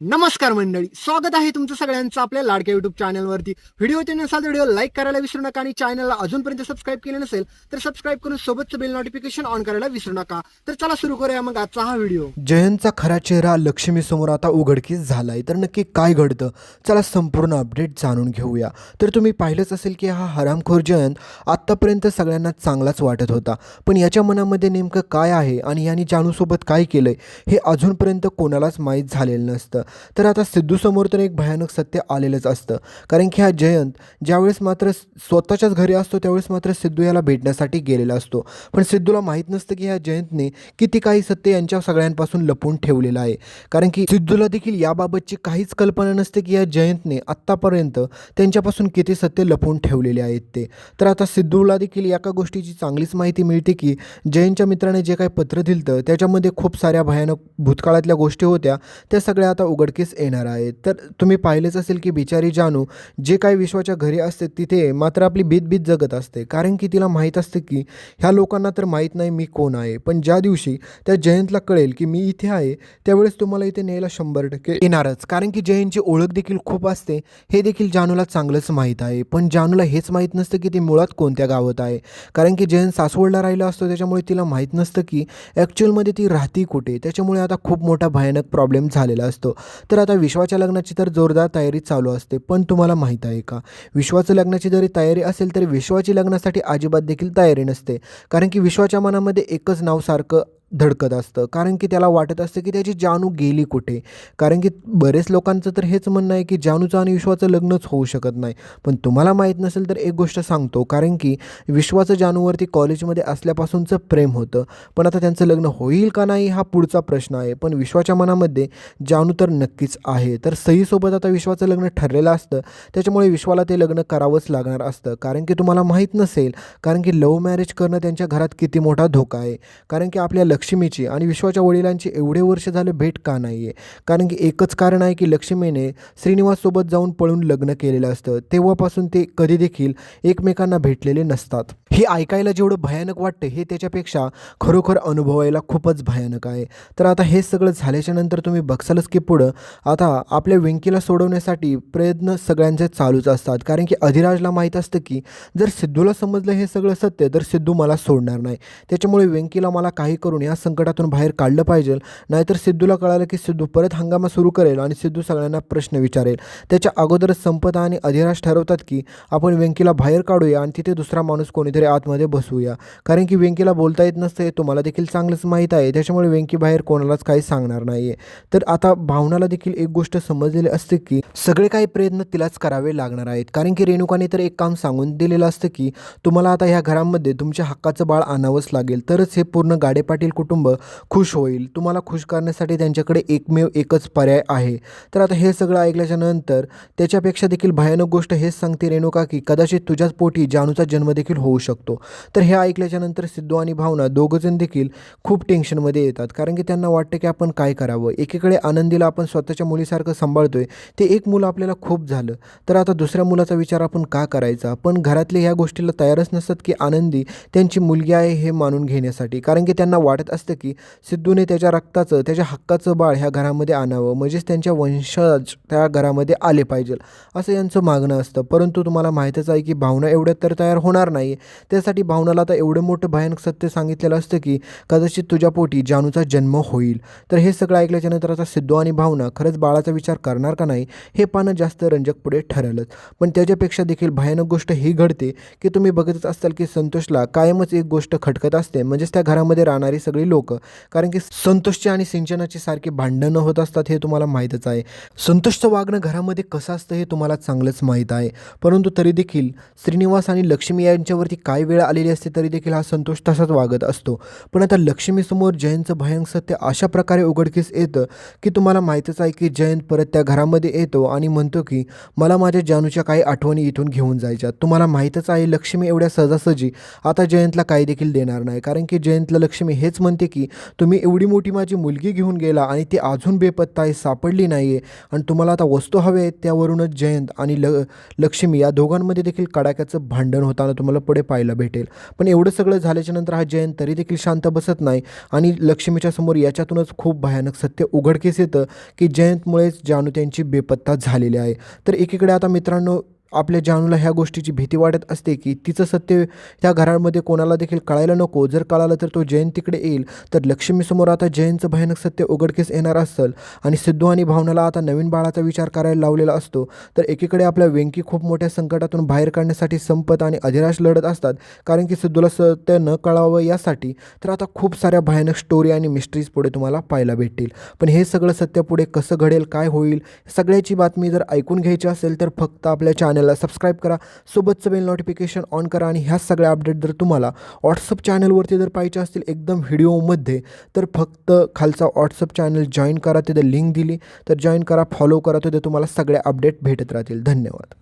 नमस्कार मंडळी स्वागत आहे तुमचं सगळ्यांचं आपल्या लाडक्या युट्यूब चॅनलवरती व्हिडिओ ते नसाल तर व्हिडिओ लाईक करायला विसरू नका आणि चॅनलला अजूनपर्यंत सबस्क्राईब केलं नसेल तर सबस्क्राईब करून सोबतचं बेल नोटिफिकेशन ऑन करायला विसरू नका. तर चला सुरू करूया मग आजचा हा व्हिडिओ. जयंतचा खरा चेहरा लक्ष्मीसमोर आता उघडकीस झालाय. तर नक्की काय घडतं? चला संपूर्ण अपडेट जाणून घेऊया. तर तुम्ही पाहिलंच असेल की हा हरामखोर जयंत आत्तापर्यंत सगळ्यांना चांगलाच वाटत होता. पण याच्या मनामध्ये नेमकं काय आहे आणि याने जानूसोबत काय केलंय हे अजूनपर्यंत कोणालाच माहीत झालेलं नसतं. तर आता सिद्धूसमोर तर एक भयानक सत्य आलेलंच असतं. कारण की हा जयंत ज्यावेळेस मात्र स्वतःच्याच घरी असतो त्यावेळेस मात्र सिद्धू याला भेटण्यासाठी गेलेला असतो. पण सिद्धूला माहीत नसतं की ह्या जयंतने किती काही सत्य यांच्या सगळ्यांपासून लपवून ठेवलेलं आहे. कारण की सिद्धूला देखील याबाबतची काहीच कल्पना नसते की या जयंतने आत्तापर्यंत त्यांच्यापासून किती सत्य लपवून ठेवलेले आहेत ते. तर आता सिद्धूला देखील एका गोष्टीची चांगलीच माहिती मिळते की जयंतच्या मित्राने जे काही पत्र दिलं त्याच्यामध्ये खूप साऱ्या भयानक भूतकाळातल्या गोष्टी होत्या त्या सगळ्या आता उघडकीस येणार आहे तर तुम्ही पाहिलेच असेल की बिचारी जानू जे काही विश्वाच्या घरी असते तिथे मात्र आपली बीत जगत असते. कारण की तिला माहीत असते की ह्या लोकांना तर माहीत नाही मी कोण आहे. पण ज्या दिवशी त्या जयंतला कळेल की मी इथे आहे त्यावेळेस तुम्हाला इथे न्यायला शंभर टक्के येणारच. कारण की जयंतची ओळख देखील खूप असते हे देखील जानूला चांगलंच माहीत आहे. पण जानूला हेच माहीत नसतं की ती मुळात कोणत्या गावात आहे. कारण की जयंत सासवडला राहिला असतो त्याच्यामुळे तिला माहीत नसतं की ॲक्च्युअलमध्ये ती राहती कुठे. त्याच्यामुळे आता खूप मोठा भयानक प्रॉब्लेम झालेला असतो. तर आता विश्वाच्या लग्नाची तर जोरदार तयारी चालू असते पण तुम्हाला माहीत आहे का? विश्वाचं लग्नाची जरी तयारी असेल तरी विश्वाची लग्नासाठी अजिबात देखील तयारी नसते. कारण की विश्वाच्या मनामध्ये एकच नाव सारखं धडकत असतं. कारण की त्याला वाटत असतं की त्याची जानू गेली कुठे? कारण की बरेच लोकांचं तर हेच म्हणणं आहे की जानूचं आणि विश्वाचं लग्नच होऊ शकत नाही. पण तुम्हाला माहीत नसेल तर एक गोष्ट सांगतो. कारण की विश्वाचं जानूवरती कॉलेजमध्ये असल्यापासूनचं प्रेम होतं. पण आता त्यांचं लग्न होईल का नाही हा पुढचा प्रश्न आहे. पण विश्वाच्या मनामध्ये जानू तर नक्कीच आहे. तर सईसोबत आता विश्वाचं लग्न ठरलेलं असतं. त्याच्यामुळे विश्वाला ते लग्न करावंच लागणार असतं. कारण की तुम्हाला माहीत नसेल. कारण की लव्ह मॅरेज करणं त्यांच्या घरात किती मोठा धोका आहे. कारण की आपल्या लक्ष्मीची आणि विश्वाच्या वडिलांची एवढे वर्ष झाले भेट का नाही आहे कारण की एकच कारण आहे की लक्ष्मीने श्रीनिवाससोबत जाऊन पळून लग्न केलेलं असतं. तेव्हापासून ते कधी देखील एकमेकांना भेटलेले नसतात. हे ऐकायला जेवढं भयानक वाटतं हे त्याच्यापेक्षा खरोखर अनुभवायला खूपच भयानक आहे. तर आता हे सगळं झाल्याच्यानंतर तुम्ही बघसालच की पुढं आता आपल्या वेंकीला सोडवण्यासाठी प्रयत्न सगळ्यांचे चालूच असतात. कारण की अधिराजला माहीत असतं की जर सिद्धूला समजलं हे सगळं सत्य तर सिद्धू मला सोडणार नाही. त्याच्यामुळे वेंकीला मला काही करून या संकटातून बाहेर काढलं पाहिजे. नाहीतर सिद्धूला कळालं की सिद्धू परत हंगामा सुरू करेल आणि सिद्धू सगळ्यांना प्रश्न विचारेल. त्याच्या अगोदरच संपदा आणि अधिराज ठरवतात की आपण वेंकीला बाहेर काढूया आणि तिथे दुसरा माणूस कोणीतरी आतमध्ये बसूया. कारण की वेंकीला बोलता येत नसते हे तुम्हाला देखील चांगलंच माहीत आहे. त्याच्यामुळे वेंकी बाहेर कोणालाच काही सांगणार नाही आहे तर आता भावनाला देखील एक गोष्ट समजलेली असते की सगळे काही प्रयत्न तिलाच करावे लागणार आहेत. कारण की रेणुकाने तर एक काम सांगून दिलेलं असतं की तुम्हाला आता ह्या घरामध्ये तुमच्या हक्काचं बाळ आणावंच लागेल. तरच हे पूर्ण गाडे पाटील कुटुंब खुश होईल. तुम्हाला खुश करण्यासाठी त्यांच्याकडे एकमेव एकच पर्याय आहे. तर आता हे सगळं ऐकल्याच्या नंतर त्याच्यापेक्षा देखील भयानक गोष्ट हेच सांगते रेणुका की कदाचित तुझ्याच पोटी जानूचा जन्म देखील होऊ शकतो. शकतो. तर हे ऐकल्याच्यानंतर सिद्धू आणि भावना दोघंजण देखील खूप टेन्शनमध्ये येतात. कारण की त्यांना वाटतं की आपण काय करावं? एकीकडे आनंदीला आपण स्वतःच्या मुलीसारखं सांभाळतोय. ते एक मुलं आपल्याला खूप झालं. तर आता दुसऱ्या मुलाचा विचार आपण का करायचा? पण घरातले ह्या गोष्टीला तयारच नसतात की आनंदी त्यांची मुलगी आहे हे मानून घेण्यासाठी. कारण की त्यांना वाटत असतं की सिद्धूने त्याच्या रक्ताचं त्याच्या हक्काचं बाळ ह्या घरामध्ये आणावं. म्हणजेच त्यांच्या वंशज त्या घरामध्ये आले पाहिजे. असं यांचं मागणं असतं. परंतु तुम्हाला माहीतच आहे की भावना एवढ्यात तर तयार होणार नाही त्यासाठी भावनाला आता एवढं मोठं भयानक सत्य सांगितलेलं असतं की कदाचित तुझ्या पोटी जानूचा जन्म होईल. तर हे सगळं ऐकल्याच्यानंतर आता सिद्धू आणि भावना खरंच बाळाचा विचार करणार का नाही हे पाहणं जास्त रंजक पुढे ठरलंच. पण त्याच्यापेक्षा देखील भयानक गोष्ट ही घडते की तुम्ही बघतच असाल की संतोषला कायमच एक गोष्ट खटकत असते म्हणजेच त्या घरामध्ये राहणारी सगळी लोक. कारण की संतोषची आणि सिंचनाची सारखी भांडणं होत असतात हे तुम्हाला माहीतच आहे. संतोषचं वागणं घरामध्ये कसं असतं हे तुम्हाला चांगलंच माहीत आहे. परंतु तरी देखील श्रीनिवास आणि लक्ष्मी यांच्यावरती काही वेळ आलेली असते तरी देखील हा संतोष तसाच वागत असतो. पण आता लक्ष्मीसमोर जयंतचं भयंक सत्य अशा प्रकारे उघडकीस येतं की तुम्हाला माहीतच आहे की जयंत परत त्या घरामध्ये येतो आणि म्हणतो की मला माझ्या जानूच्या काही आठवणी इथून घेऊन जायच्या. तुम्हाला माहीतच आहे लक्ष्मी एवढ्या सहजासहजी आता जयंतला काही देखील देणार नाही. कारण की जयंतला लक्ष्मी हेच म्हणते की तुम्ही एवढी मोठी माझी मुलगी घेऊन गेला आणि ती अजून बेपत्ता आहे सापडली नाही आहे आणि तुम्हाला आता वस्तू हवे आहेत त्यावरूनच जयंत आणि ल लक्ष्मी या दोघांमध्ये देखील कडाक्याचं भांडण होताना तुम्हाला पुढे पाहिजे पाहायला भेटेल. पण एवढं सगळं झाल्याच्यानंतर हा जयंत तरी देखील शांत बसत नाही आणि लक्ष्मीच्या समोर याच्यातूनच खूप भयानक सत्य उघडकीस येतं की जयंतमुळेच जानू त्यांची बेपत्ता झालेली आहे. तर एकीकडे आता मित्रांनो आपल्या जानूला ह्या गोष्टीची भीती वाटत असते की तिचं सत्य त्या घरामध्ये कोणाला देखील कळायला नको. जर कळालं तर तो जयंत तिकडे येईल. तर लक्ष्मीसमोर आता जयंतचं भयानक सत्य उघडकीस येणार असेल. आणि सिद्धू आणि भावनाला आता नवीन बाळाचा विचार करायला लावलेला असतो. तर एकीकडे आपल्या वेंकी खूप मोठ्या संकटातून बाहेर काढण्यासाठी संपत आणि अधिराश लढत असतात. कारण की सिद्धूला सत्य न कळावं यासाठी तर आता खूप साऱ्या भयानक स्टोरी आणि मिस्ट्रीज पुढे तुम्हाला पाहायला भेटतील. पण हे सगळं सत्य पुढे कसं घडेल काय होईल सगळ्याची बातमी जर ऐकून घ्यायची असेल तर फक्त आपल्या चॅनलला सबस्क्राईब करा. सोबतचं बेल नोटिफिकेशन ऑन करा आणि ह्या सगळ्या अपडेट जर तुम्हाला व्हॉट्सअप चॅनलवरती जर पाहिजे असतील एकदम व्हिडिओमध्ये तर फक्त खालचा व्हॉट्सअप चॅनल जॉईन करा. तिथे लिंक दिली. तर जॉईन करा फॉलो करा. तिथे तुम्हाला सगळ्या अपडेट भेटत राहतील. धन्यवाद.